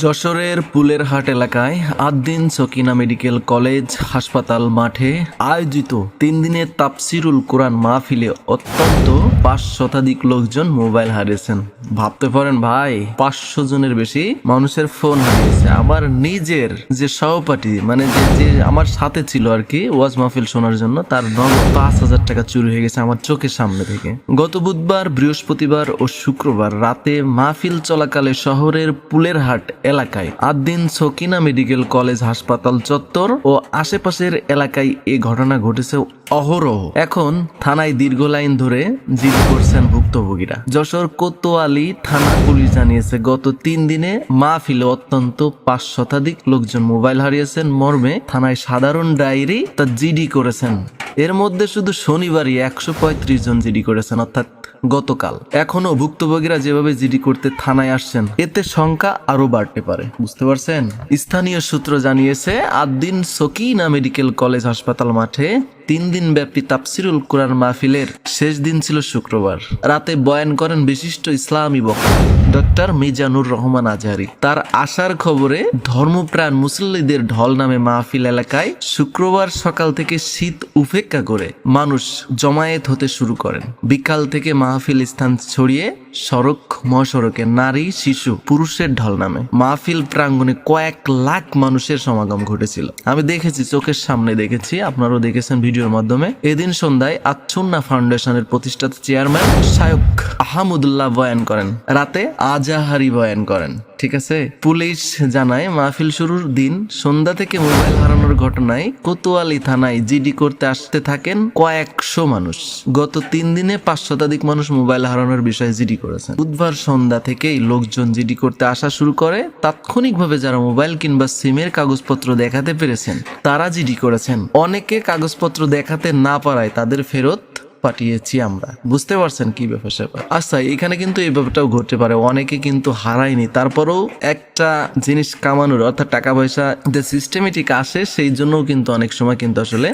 যশোরের পুলেরহাট এলাকায় Ad-din Sakina medical college হাসপাতাল মাঠে আয়োজিত তিন দিনের তাপসিরুল কোরআন মাহফিলে অত্যন্ত পাঁচ শতাধিক লোকজন মোবাইল হারিয়েছেন। ভাবতে পারেন, ভাই, পাঁচশো জনের বেশি মানুষের ফোন হারিয়েছে। আমার নিজের যে সহপাঠী মানে যে যে আমার সাথে ছিল আর কি, ওয়াজ মাহফিল শোনার জন্য, তার নগদ পাঁচ হাজার টাকা চুরি হয়ে গেছে আমার চোখের সামনে থেকে। গত বুধবার, বৃহস্পতিবার ও শুক্রবার রাতে মাহফিল চলাকালে শহরের পুলেরহাট এলাকায়। আদ্দিন সকিনা মেডিকেল কলেজ হাসপাতাল চত্বর ও আশেপাশের এলাকায় এ ঘটনা ঘটেছে অহরহ। এখন থানায় দীর্ঘ লাইন ধরে জিডি করছেন ভুক্তভোগীরা। যশোর কোতোয়ালি থানা পুলিশ জানিয়েছে, গত তিন দিনে মাহফিলে অত্যন্ত পাঁচ শতাধিক লোকজন মোবাইল হারিয়েছেন। মর্মে থানায় সাধারণ ডায়েরি তা জিডি করেছেন। এর মধ্যে শুধু শনিবারই একশো পঁয়ত্রিশ জন জিডি করেছেন, অর্থাৎ গতকাল। এখনও ভুক্তভোগীরা যেভাবে জিডি করতে থানায় আসছেন, এতে সংখ্যা আরও বাড়তে পারে। বুঝতে পারছেন? স্থানীয় সূত্র জানিয়েছে আদ্দিন সকিনা মেডিকেল কলেজ হাসপাতাল মাঠে তিন দিন ব্যাপী তাফসিরুল কোরআন মাহফিলের শেষ দিন ছিল শুক্রবার। রাতে বয়ান করেন বিশিষ্ট ইসলামী বক্তা ডক্টর মিজানুর রহমান আজহারি। তার আসার খবরে ধর্মপ্রাণ মুসল্লিদের ঢল নামে মাহফিল এলাকায় শুক্রবার সকাল থেকে শীত উপেক্ষা করে মানুষ জমায়েত হতে শুরু করেন। বিকাল থেকে মাহফিল স্থান ছড়িয়ে সড়ক, মহাসড়কে নারী, শিশু, পুরুষের ঢল নামে। মাহফিল প্রাঙ্গণে কয়েক লাখ মানুষের সমাগম ঘটেছিল। আমি দেখেছি, চোখের সামনে দেখেছি, আপনারাও দেখেছেন ভিডিওর মাধ্যমে। এদিন সন্ধ্যায় আচ্ছন্না ফাউন্ডেশনের প্রতিষ্ঠাতা চেয়ারম্যান শায়ক আহমদুল্লাহ বয়ান করেন। রাতে আজাহারি বয়ান করেন। ঠিক আছে? পুলিশ জানায় মাহফিল শুরুর দিন সন্ধ্যা থেকে মোবাইল হারানোর ঘটনায় কোতোয়ালি থানায় জিডি করতে আসতে থাকেন কয়েকশো মানুষ। গত তিন দিনে পাঁচ শতাধিক মানুষ মোবাইল হারানোর বিষয়ে জিডি করেছেন। বুধবার সন্ধ্যা থেকেই লোকজন জিডি করতে আসা শুরু করে। তাৎক্ষণিকভাবে যারা মোবাইল কিংবা সিমের কাগজপত্র দেখাতে পেরেছেন, তারা জিডি করেছেন। অনেকে কাগজপত্র দেখাতে না পারায় তাদের ফেরত পাঠিয়েছি আমরা। বুঝতে পারছেন কি ব্যাপার স্যাপার? আচ্ছা এখানে কিন্তু এই ব্যাপারটাও ঘটতে পারে। অনেকে কিন্তু হারায়নি। তারপরেও একটা জিনিস কামানোর অর্থাৎ টাকা পয়সা যে সিস্টেমেটিক আসে, সেই জন্যও কিন্তু অনেক সময় কিন্তু আসলে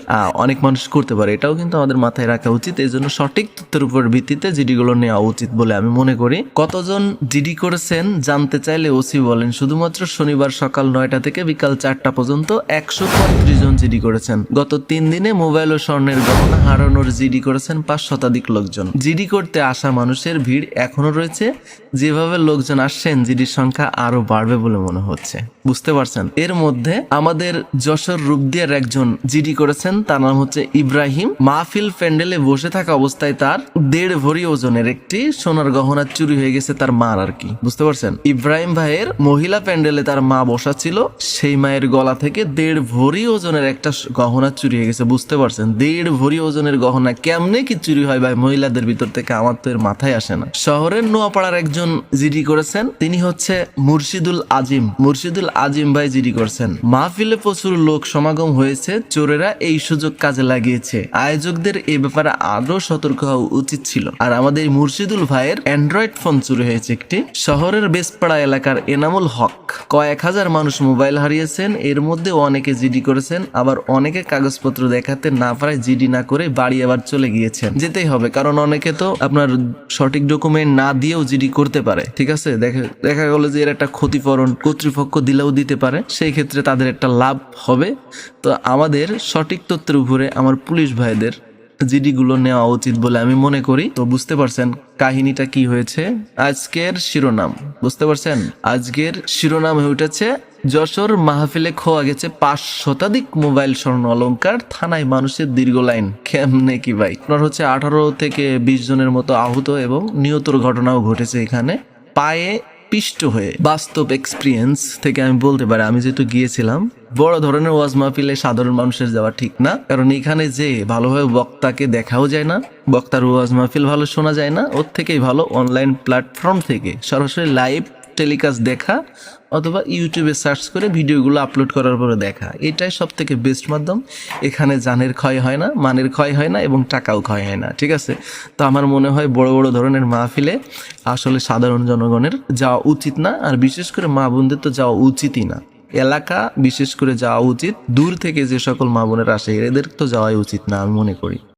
অনেক মানুষ করতে পারে। এটাও কিন্তু আমাদের মাথায় রাখা উচিত। এই জন্য সঠিক তথ্যের উপর ভিত্তিতে জিডিগুলো নেওয়া উচিত বলে আমি মনে করি। কতজন জিডি করেছেন জানতে চাইলে ওসি বলেন, শুধুমাত্র শনিবার সকাল নয়টা থেকে বিকাল চারটা পর্যন্ত একশো পঁয়ত্রিশ জন জিডি করেছেন। গত তিন দিনে মোবাইল ও স্বর্ণের গহনা হারানোর জিডি করেছেন পাঁচ শতাধিক লোকজন। জিডি করতে আসা মানুষের ভিড় এখনও রয়েছে। যেভাবে লোকজন আসছেন, জিডির সংখ্যা আরও বাড়বে বলে মনে হচ্ছে। বুঝতে পারছেন? এর মধ্যে আমাদের যশোর রূপদিয়ার একজন জিডি করেছেন, তার নাম হচ্ছে ইব্রাহিম। মাহফিল প্যান্ডেলে বসে থাকা অবস্থায় তার দেড় ভরি ওজনের একটি সোনার গহনা চুরি হয়ে গেছে তার মার আর কি। বুঝতে পারছেন? ইব্রাহিম ভাইয়ের মহিলা প্যান্ডেলে তার মা বসা ছিল, সেই মায়ের গলা থেকে দেড় ভরি ওজনের একটা গহনা চুরি হয়ে গেছে। বুঝতে পারছেন? দেড় ভরি ওজনের গহনা কেমনে কি চুরি হয় ভাই? মহিলাদের ভিতর থেকে আমার তো এর মাথায় আসে না। শহরের নোয়াপাড়ার একজন জিডি করেছেন, তিনি হচ্ছে মুর্শিদুল আজিম। মুর্শিদুল আজিম ভাই জিডি করছেন। মাহফিলে প্রচুর লোক সমাগম হয়েছে, চোরেরা এই সুযোগ কাজে লাগিয়েছে। আয়োজকদের এ ব্যাপারে আরও সতর্ক হওয়া উচিত ছিল। আর আমাদের মুর্শিদুল ভাইয়ের অ্যান্ড্রয়েড ফোন চুরি হয়েছে একটি। শহরের বেসপাড়া এলাকার এনামুল হক। কয়েক হাজার মানুষ মোবাইল হারিয়েছেন, এর মধ্যে অনেকে জিডি করেছেন, আবার অনেকে কাগজপত্র দেখাতে না পারায় জিডি না করে বাড়ি আবার চলে গিয়েছেন। যেতেই হবে, কারণ অনেকে তো আপনার সঠিক ডকুমেন্ট না দিয়েও জিডি করতে পারে, ঠিক আছে? দেখা গেল যে এর একটা ক্ষতিপূরণ কর্তৃপক্ষ দিলেও দিতে পারে, সেই ক্ষেত্রে তাদের একটা লাভ হবে। তো আমাদের সঠিক তথ্যের উপরে আমার পুলিশ ভাইদের জিডি গুলো নেওয়া উচিত বলে আমি মনে করি। তো বুঝতে পারছেন কাহিনীটা কি হয়েছে? আজকের শিরোনাম, বুঝতে পারছেন? আজকের শিরোনাম হয়ে উঠেছে, যশোর মাহফিলে খোয়া গেছে পাঁচ শতাধিক মোবাইল স্বর্ণ অলঙ্কার থানায় মানুষের দীর্ঘ লাইন। কেমনে কি ভাই? আপনার হচ্ছে আঠারো থেকে বিশ জনের মতো আহত এবং নিহতর ঘটনাও ঘটেছে এখানে। পায়ে পিষ্ট হয়ে বাস্তব এক্সপিরিয়েন্স থেকে আমি বলতে পারি, আমি যেহেতু গিয়েছিলাম, বড় ধরনের ওয়াজ মাহফিলে সাধারণ মানুষের যাওয়া ঠিক না। কারণ এখানে যে ভালোভাবে বক্তাকে দেখাও যায় না, বক্তার ওয়াজ মাহফিল ভালো শোনা যায় না, ওর থেকেই ভালো অনলাইন প্ল্যাটফর্ম থেকে সরাসরি লাইভ টেলিকাস্ট দেখা অথবা ইউটিউবে সার্চ করে ভিডিওগুলো আপলোড করার পরে দেখা। এটাই সব থেকে বেস্ট মাধ্যম। এখানে জানের ক্ষয় হয় না, মানের ক্ষয় হয় না এবং টাকাও ক্ষয় হয় না, ঠিক আছে? তো আমার মনে হয় বড় বড় ধরনের মাহফিলে আসলে সাধারণ জনগণের যাওয়া উচিত না, আর বিশেষ করে মা বোনদের তো যাওয়া উচিতই না। এলাকা বিশেষ করে যাওয়া উচিত। দূর থেকে যে সকল মা বোনেরা আসে, এদের তো যাওয়াই উচিত না, আমি মনে করি।